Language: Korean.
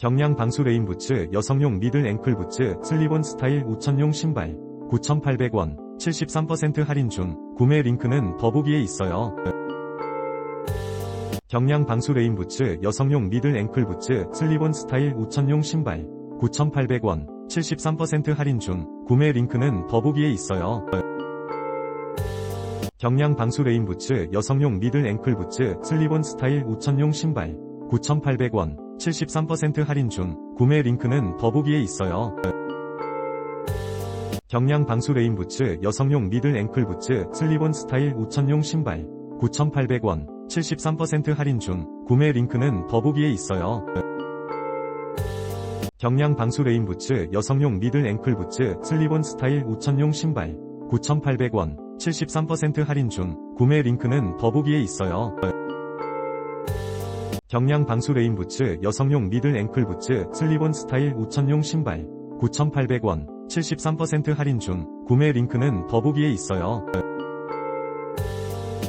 경량 방수 레인 부츠 여성용 미들 앵클 부츠 슬리본 스타일 5천용 신발 9,800원 73% 할인 중 구매 링크는 더보기에 있어요. 경량 방수 레인 부츠 여성용 미들 앵클 부츠 슬리본 스타일 5천용 신발 9,800원 73% 할인 중 구매 링크는 더보기에 있어요. 경량 방수 레인 부츠 여성용 미들 앵클 부츠 슬리본 스타일 5천용 신발 9,800원 73% 할인 중 구매 링크는 더보기에 있어요. 경량 방수 레인 부츠 여성용 미들 앵클 부츠 슬리본 스타일 5천용 신발 9,800원 73% 할인 중 구매 링크는 더보기에 있어요. 경량 방수 레인 부츠 여성용 미들 앵클 부츠 슬리본 스타일 5천용 신발 9,800원 73% 할인 중 구매 링크는 더보기에 있어요. 경량 방수 레인 부츠 여성용 미들 앵클 부츠 슬리본 스타일 5천용 신발 9,800원 73% 할인 중 구매 링크는 더보기에 있어요.